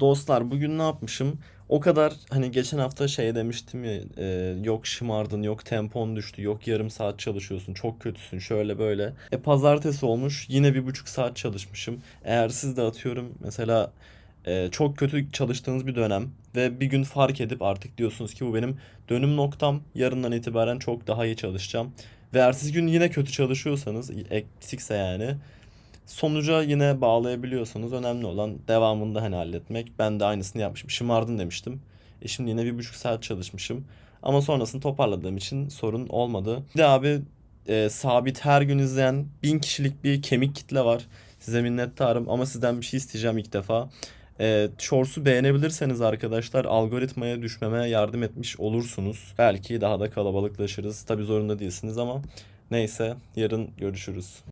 Dostlar bugün ne yapmışım? O kadar hani geçen hafta şey demiştim ya e, yok şımardın yok tempon düştü yok yarım saat çalışıyorsun çok kötüsün şöyle böyle. E pazartesi olmuş yine bir buçuk saat çalışmışım. Eğer siz de atıyorum mesela e, çok kötü çalıştığınız bir dönem ve bir gün fark edip artık diyorsunuz ki bu benim dönüm noktam yarından itibaren çok daha iyi çalışacağım. Ve ertesi gün yine kötü çalışıyorsanız eksikse yani sonuca yine bağlayabiliyorsanız önemli olan devamında hani halletmek. Ben de aynısını yapmışım. Şımardın demiştim. E şimdi yine bir buçuk saat çalışmışım. Ama sonrasını toparladığım için sorun olmadı. Bir de abi e, sabit her gün izleyen bin kişilik bir kemik kitle var. Size minnettarım ama sizden bir şey isteyeceğim ilk defa. E, Shorts'u beğenebilirseniz arkadaşlar algoritmaya düşmeme yardım etmiş olursunuz. Belki daha da kalabalıklaşırız. Tabii zorunda değilsiniz ama neyse yarın görüşürüz.